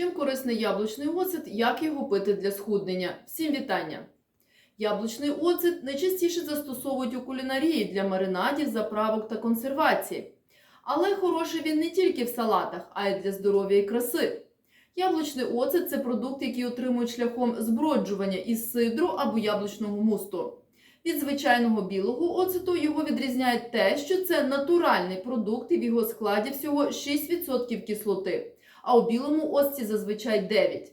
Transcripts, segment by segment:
Чим корисний яблучний оцет, як його пити для схуднення? Всім вітання! Яблучний оцет найчастіше застосовують у кулінарії для маринадів, заправок та консервації. Але хороший він не тільки в салатах, а й для здоров'я і краси. Яблучний оцет це продукт, який отримують шляхом зброджування із сидру або яблучного мусту. Від звичайного білого оцету його відрізняє те, що це натуральний продукт і в його складі всього 6% кислоти, а у білому оцті зазвичай 9%.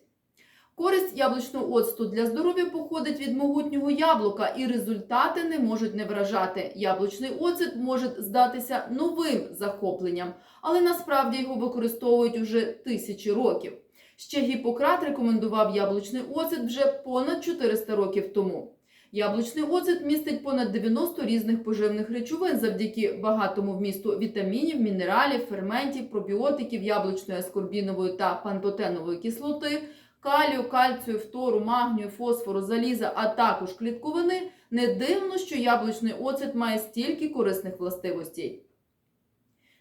Користь яблучного оцту для здоров'я походить від могутнього яблука, і результати не можуть не вражати. Яблучний оцет може здатися новим захопленням, але насправді його використовують уже тисячі років. Ще Гіппократ рекомендував яблучний оцет вже понад 400 років тому. Яблучний оцет містить понад 90 різних поживних речовин завдяки багатому вмісту вітамінів, мінералів, ферментів, пробіотиків, яблучної аскорбінової та пантотенової кислоти, калію, кальцію, фтору, магнію, фосфору, заліза, а також клітковини. Не дивно, що яблучний оцет має стільки корисних властивостей.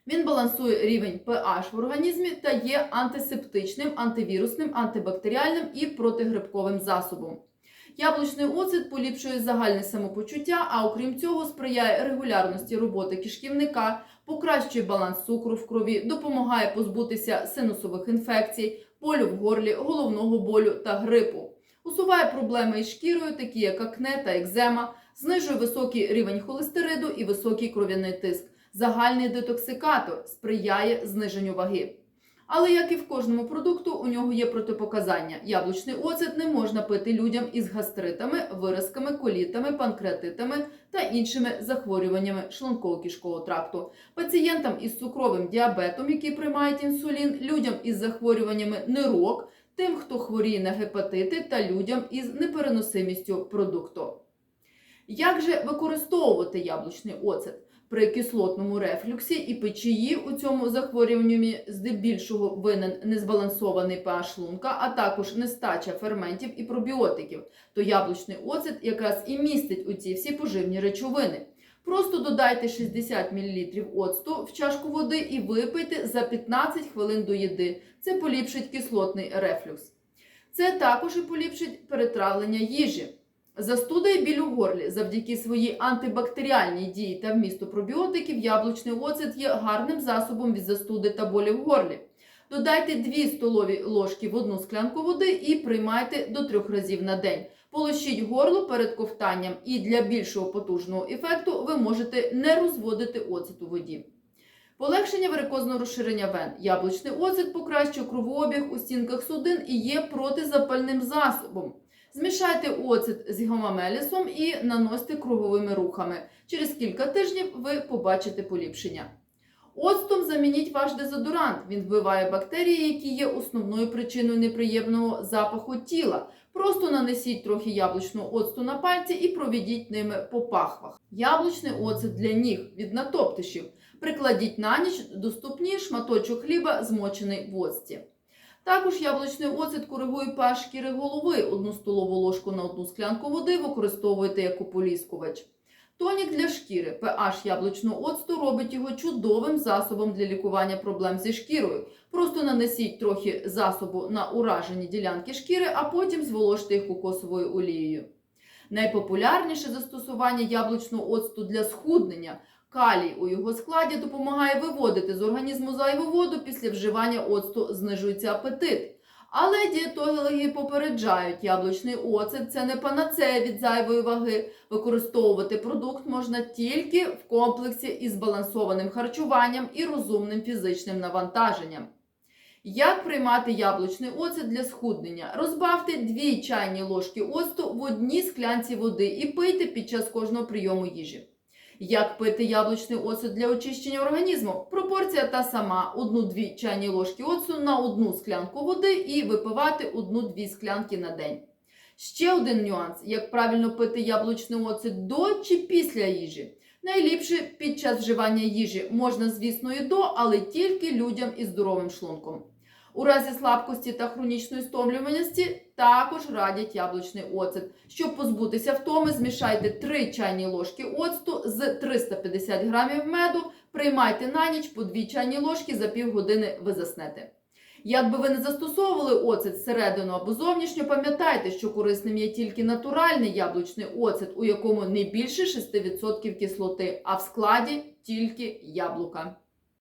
Він балансує рівень pH в організмі та є антисептичним, антивірусним, антибактеріальним і протигрибковим засобом. Яблучний оцет поліпшує загальне самопочуття, а окрім цього сприяє регулярності роботи кишківника, покращує баланс цукру в крові, допомагає позбутися синусових інфекцій, болю в горлі, головного болю та грипу. Усуває проблеми із шкірою, такі як акне та екзема, знижує високий рівень холестериду і високий кров'яний тиск. Загальний детоксикатор сприяє зниженню ваги. Але як і в кожному продукту, у нього є протипоказання. Яблучний оцет не можна пити людям із гастритами, виразками, колітами, панкреатитами та іншими захворюваннями шлунково-кишкового тракту, пацієнтам із цукровим діабетом, які приймають інсулін, людям із захворюваннями нирок, тим, хто хворіє на гепатити, та людям із непереносимістю продукту. Як же використовувати яблучний оцет? При кислотному рефлюксі і печії у цьому захворюванні здебільшого винен незбалансований pH шлунка, а також нестача ферментів і пробіотиків, то яблучний оцет якраз і містить у ці всі поживні речовини. Просто додайте 60 мл оцту в чашку води і випийте за 15 хвилин до їди. Це поліпшить кислотний рефлюкс. Це також і поліпшить перетравлення їжі. Застуда і біль у горлі завдяки своїй антибактеріальній дії та вмісту пробіотиків яблучний оцет є гарним засобом від застуди та болі в горлі. Додайте 2 столові ложки в одну склянку води і приймайте до 3 разів на день. Полощіть горло перед ковтанням і для більшого потужного ефекту ви можете не розводити оцет у воді. Полегшення варикозного розширення вен. Яблучний оцет покращує кровообіг у стінках судин і є протизапальним засобом. Змішайте оцет з гомомелісом і наносьте круговими рухами. Через кілька тижнів ви побачите поліпшення. Оцтом замініть ваш дезодорант. Він вбиває бактерії, які є основною причиною неприємного запаху тіла. Просто нанесіть трохи яблучного оцту на пальці і проведіть ними по пахвах. Яблучний оцет для ніг від натоптишів. Прикладіть на ніч до ступні шматочок хліба, змочений в оцті. Також яблучний оцет коригує pH шкіри голови. Одну столову ложку на одну склянку води використовуйте як ополіскувач. Тонік для шкіри. pH яблучного оцту робить його чудовим засобом для лікування проблем зі шкірою. Просто нанесіть трохи засобу на уражені ділянки шкіри, а потім зволожте їх кокосовою олією. Найпопулярніше застосування яблучного оцту для схуднення. Калій у його складі допомагає виводити з організму зайву воду, після вживання оцту знижується апетит. Але дієтологи попереджають, яблучний оцет це не панацея від зайвої ваги. Використовувати продукт можна тільки в комплексі із збалансованим харчуванням і розумним фізичним навантаженням. Як приймати яблучний оцет для схуднення? Розбавте 2 чайні ложки оцту в одній склянці води і пийте під час кожного прийому їжі. Як пити яблучний оцет для очищення організму? Пропорція та сама: 1-2 чайні ложки оцту на одну склянку води і випивати 1-2 склянки на день. Ще один нюанс: як правильно пити яблучний оцет до чи після їжі. Найліпше під час вживання їжі можна, звісно, і до, але тільки людям із здоровим шлунком. У разі слабкості та хронічної стомлюваності також радять яблучний оцет. Щоб позбутися втоми, змішайте 3 чайні ложки оцту з 350 грамів меду, приймайте на ніч по 2 чайні ложки, за півгодини ви заснете. Як би ви не застосовували оцет всередину або зовнішньо, пам'ятайте, що корисним є тільки натуральний яблучний оцет, у якому не більше 6% кислоти, а в складі тільки яблука.